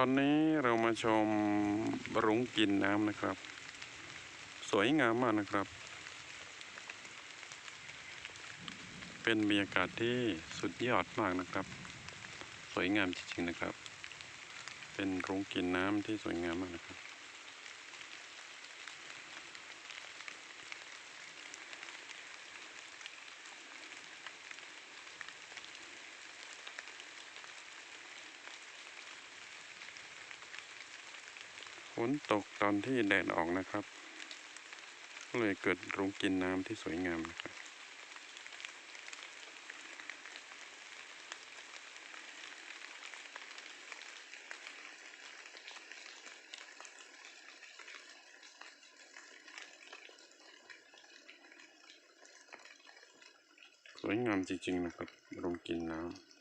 ตอนนี้เรามาชมรุ้งกินน้ำนะครับ สวยงามมากนะครับ เป็นบรรยากาศที่สุดยอดมากนะครับ สวยงามจริงๆนะครับ เป็นรุ้งกินน้ำที่สวยงามมากนะครับ ฝนตกตอนที่แดดออกนะครับ ก็เลยเกิดรุงกินน้ำที่สวยงามนะครับสวยงามจริงๆนะครับรุ้งกินน้ำ